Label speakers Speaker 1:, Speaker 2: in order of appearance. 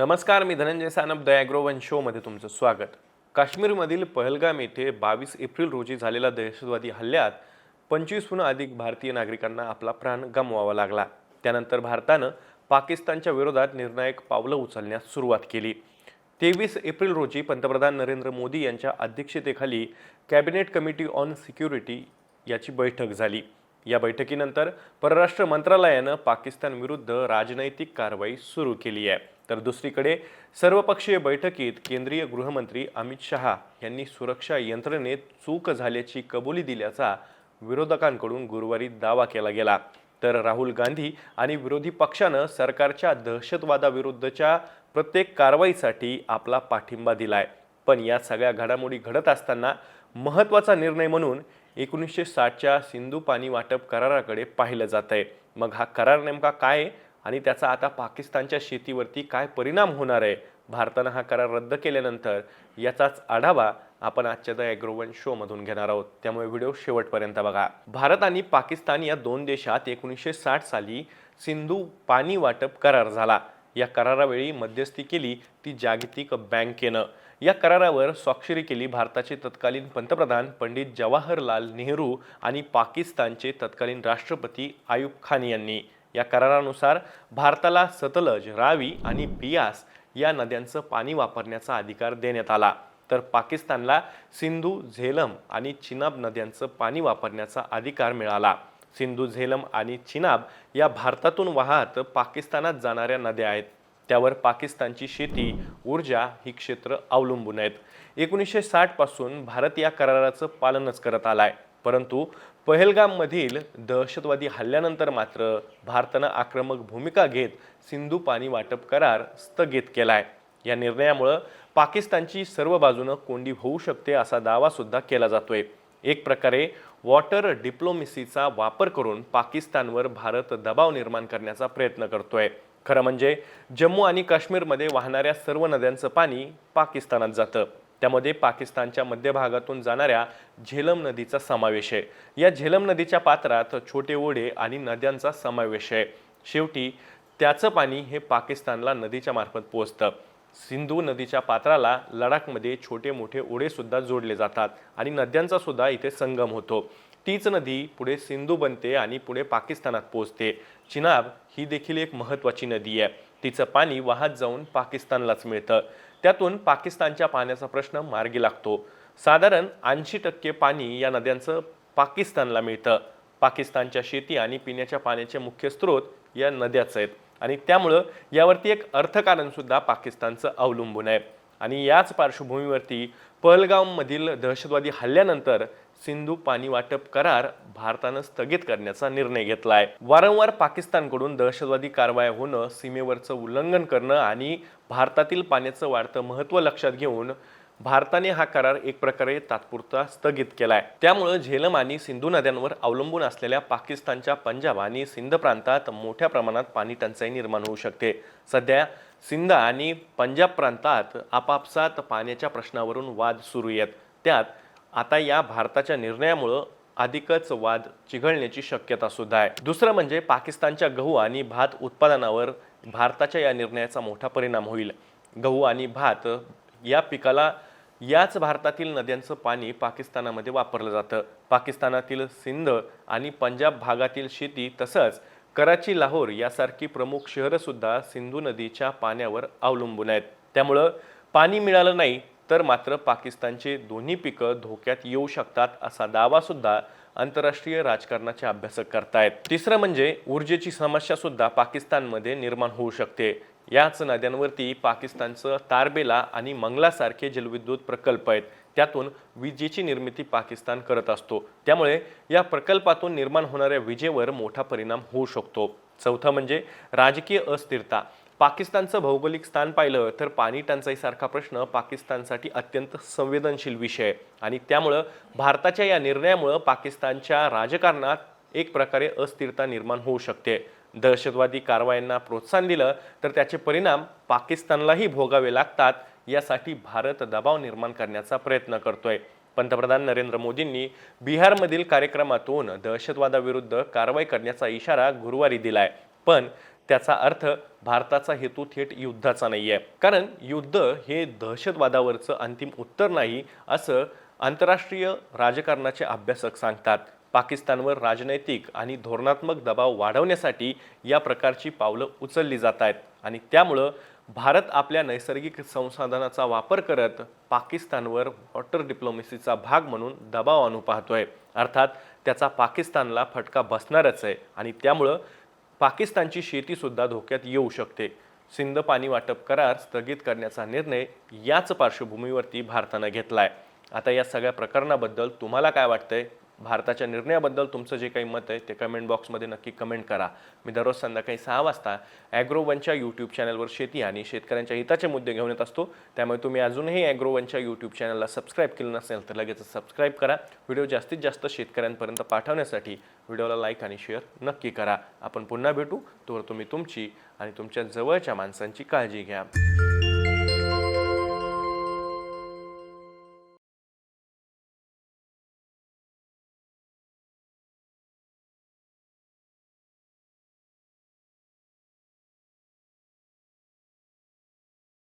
Speaker 1: नमस्कार मी धनंजय सानप द ॲग्रोवन शोमध्ये तुमचं स्वागत. काश्मीरमधील पहलगाम येथे बावीस एप्रिल रोजी झालेल्या दहशतवादी हल्ल्यात पंचवीसहून अधिक भारतीय नागरिकांना आपला प्राण गमवावा लागला. त्यानंतर भारतानं पाकिस्तानच्या विरोधात निर्णायक पावलं उचलण्यास सुरुवात केली. तेवीस एप्रिल रोजी पंतप्रधान नरेंद्र मोदी यांच्या अध्यक्षतेखाली कॅबिनेट कमिटी ऑन सिक्युरिटी याची बैठक झाली. या बैठकीनंतर परराष्ट्र मंत्रालयानं पाकिस्तानविरुद्ध राजनैतिक कारवाई सुरू केली आहे. तर दुसरीकडे सर्वपक्षीय बैठकीत केंद्रीय गृहमंत्री अमित शहा यांनी सुरक्षा यंत्रणेत चूक झाल्याची कबुली दिल्याचा विरोधकांकडून गुरुवारी दावा केला गेला. तर राहुल गांधी आणि विरोधी पक्षानं सरकारच्या दहशतवादाविरुद्धच्या प्रत्येक कारवाईसाठी आपला पाठिंबा दिलाय. पण या सगळ्या घडामोडी घडत असताना महत्त्वाचा निर्णय म्हणून एकोणीसशे साठच्या सिंधू पाणी वाटप कराराकडे पाहिलं जात आहे मग हा करार नेमका काय आहे आणि त्याचा आता पाकिस्तानच्या शेतीवरती काय परिणाम होणार आहे? भारतानं हा करार रद्द केल्यानंतर याचाच आढावा आपण आजच्या द ॲग्रोवन शोमधून घेणार आहोत. त्यामुळे व्हिडिओ शेवटपर्यंत बघा. भारत आणि पाकिस्तान या दोन देशात एकोणीसशे साठ साली सिंधू पाणी वाटप करार झाला. या करारावेळी मध्यस्थी केली ती जागतिक बँकेनं. या करारावर स्वाक्षरी केली भारताचे तत्कालीन पंतप्रधान पंडित जवाहरलाल नेहरू आणि पाकिस्तानचे तत्कालीन राष्ट्रपती आयुब खान यांनी. या करारानुसार भारताला सतलज रावी आणि बियास या नद्यांचं पाणी वापरण्याचा अधिकार देण्यात आला. तर पाकिस्तानला सिंधू झेलम आणि चिनाब नद्यांचं पाणी वापरण्याचा अधिकार मिळाला. सिंधू झेलम आणि चिनाब या भारतातून वाहत पाकिस्तानात जाणाऱ्या नद्या आहेत. त्यावर पाकिस्तानची शेती ऊर्जा ही क्षेत्र अवलंबून आहेत. एकोणीसशे साठपासून भारत या कराराचं पालनच करत आलाय. परंतु पहलगाममधील दहशतवादी हल्ल्यानंतर मात्र भारतानं आक्रमक भूमिका घेत सिंधू पाणी वाटप करार स्थगित केलाय. या निर्णयामुळं पाकिस्तानची सर्व बाजूनं कोंडी होऊ शकते असा दावासुद्धा केला जातोय. एक प्रकारे वॉटर डिप्लोमेसीचा वापर करून पाकिस्तानवर भारत दबाव निर्माण करण्याचा प्रयत्न करतोय. खरं म्हणजे जम्मू आणि काश्मीरमध्ये वाहणाऱ्या सर्व नद्यांचं पाणी पाकिस्तानात जातं. त्यामध्ये पाकिस्तानच्या मध्य भागातून जाणाऱ्या झेलम नदीचा समावेश आहे. या झेलम नदीच्या पात्रात छोटे ओढे आणि नद्यांचा समावेश आहे. शेवटी त्याचं पाणी हे पाकिस्तानला नदीच्या मार्फत पोहोचतं. सिंधू नदीच्या पात्राला लडाखमध्ये छोटे मोठे ओढेसुद्धा जोडले जातात आणि नद्यांचा सुद्धा इथे संगम होतो. तीच नदी पुढे सिंधू बनते आणि पुढे पाकिस्तानात पोहोचते. चिनाब ही देखील एक महत्त्वाची नदी आहे. तिचं पाणी वाहत जाऊन पाकिस्तानलाच मिळतं. त्यातून पाकिस्तानच्या पाण्याचा प्रश्न मार्गी लागतो. साधारण ऐंशी टक्के पाणी या नद्यांचं पाकिस्तानला मिळतं. पाकिस्तानच्या शेती आणि पिण्याच्या पाण्याचे मुख्य स्रोत या नद्याच आहेत. आणि त्यामुळं यावरती एक अर्थकारणसुद्धा पाकिस्तानचं अवलंबून आहे. आणि याच पार्श्वभूमीवरती पहलगाममधील दहशतवादी हल्ल्यानंतर सिंधू पाणी वाटप करार भारतानं स्थगित करण्याचा निर्णय घेतला आहे वारंवार पाकिस्तानकडून दहशतवादी कारवाया होणं सीमेवरचं उल्लंघन करणं आणि भारतातील पाण्याचं वाढतं महत्त्व लक्षात घेऊन भारताने हा करार एक प्रकारे तात्पुरता स्थगित केलाय. त्यामुळं झेलम आणि सिंधू नद्यांवर अवलंबून असलेल्या पाकिस्तानच्या पंजाब आणि सिंध प्रांतात मोठ्या प्रमाणात पाणी टंचाई निर्माण होऊ शकते. सध्या सिंध आणि पंजाब प्रांतात आपापसात पाण्याच्या प्रश्नावरून वाद सुरू आहेत. त्यात आता या भारताच्या निर्णयामुळं अधिकच वाद चिघळण्याची शक्यता सुद्धा आहे. दुसरं म्हणजे पाकिस्तानच्या गहू आणि भात उत्पादनावर भारताच्या या निर्णयाचा मोठा परिणाम होईल. गहू आणि भात या पिकाला याच भारतातील नद्यांचं पाणी पाकिस्तानामध्ये वापरलं जातं. पाकिस्तानातील सिंध आणि पंजाब भागातील शेती तसंच कराची लाहोर यासारखी प्रमुख शहरंसुद्धा सिंधू नदीच्या पाण्यावर अवलंबून आहेत. त्यामुळं पाणी मिळालं नाही तर मात्र पाकिस्तानचे दोन्ही पिकं धोक्यात येऊ शकतात असा दावासुद्धा आंतरराष्ट्रीय राजकारणाचे अभ्यासक करतायत. तिसरं म्हणजे ऊर्जेची समस्या सुद्धा पाकिस्तानमध्ये निर्माण होऊ शकते. याच नद्यांवरती पाकिस्तानचं तारबेला आणि मंगलासारखे जलविद्युत प्रकल्प आहेत. त्यातून विजेची निर्मिती पाकिस्तान करत असतो. त्यामुळे या प्रकल्पातून निर्माण होणाऱ्या विजेवर मोठा परिणाम होऊ शकतो. चौथं म्हणजे राजकीय अस्थिरता. पाकिस्तानचं भौगोलिक स्थान पाहिलं तर पाणी टंचाईसारखा प्रश्न पाकिस्तानसाठी अत्यंत संवेदनशील विषय आहे. आणि त्यामुळं भारताच्या या निर्णयामुळं पाकिस्तानच्या राजकारणात एक प्रकारे अस्थिरता निर्माण होऊ शकते. दहशतवादी कारवायांना प्रोत्साहन दिलं तर त्याचे परिणाम पाकिस्तानलाही भोगावे लागतात यासाठी भारत दबाव निर्माण करण्याचा प्रयत्न करतोय. पंतप्रधान नरेंद्र मोदींनी बिहारमधील कार्यक्रमातून दहशतवादाविरुद्ध कारवाई करण्याचा इशारा गुरुवारी दिलाय. पण त्याचा अर्थ भारताचा हेतू थेट युद्धाचा नाही आहे कारण युद्ध हे दहशतवादावरचं अंतिम उत्तर नाही असं आंतरराष्ट्रीय राजकारणाचे अभ्यासक सांगतात. पाकिस्तानवर राजनैतिक आणि धोरणात्मक दबाव वाढवण्यासाठी या प्रकारची पावलं उचलली जात आहेत. आणि त्यामुळं भारत आपल्या नैसर्गिक संसाधनाचा वापर करत पाकिस्तानवर वॉटर डिप्लोमसीचा भाग म्हणून दबाव आणू पाहतोय. अर्थात त्याचा पाकिस्तानला फटका बसणारच आहे. आणि त्यामुळं पाकिस्तानची शेतीसुद्धा धोक्यात येऊ शकते. सिंध पाणी वाटप करार स्थगित करण्याचा निर्णय याच पार्श्वभूमीवरती भारतानं घेतला आहे आता या सगळ्या प्रकरणाबद्दल तुम्हाला काय वाटतंय? भारताच्या निर्णयाबद्दल तुमचं जे काही मत आहे ते कमेंट बॉक्समध्ये नक्की कमेंट करा. मी दररोज संध्याकाळी सहा वाजता ॲग्रोवनच्या यूट्यूब चॅनलवर शेती आणि शेतकऱ्यांच्या हिताचे मुद्दे घेऊन येत असतो. त्यामुळे तुम्ही अजूनही ॲग्रोवनच्या यूट्यूब चॅनलला सबस्क्राईब केलं नसेल तर लगेच सबस्क्राईब करा. व्हिडिओ जास्तीत जास्त शेतकऱ्यांपर्यंत पाठवण्यासाठी व्हिडिओला लाईक आणि शेअर नक्की करा. आपण पुन्हा भेटू. तोवर तुम्ही तुमची आणि तुमच्या जवळच्या माणसांची काळजी घ्या.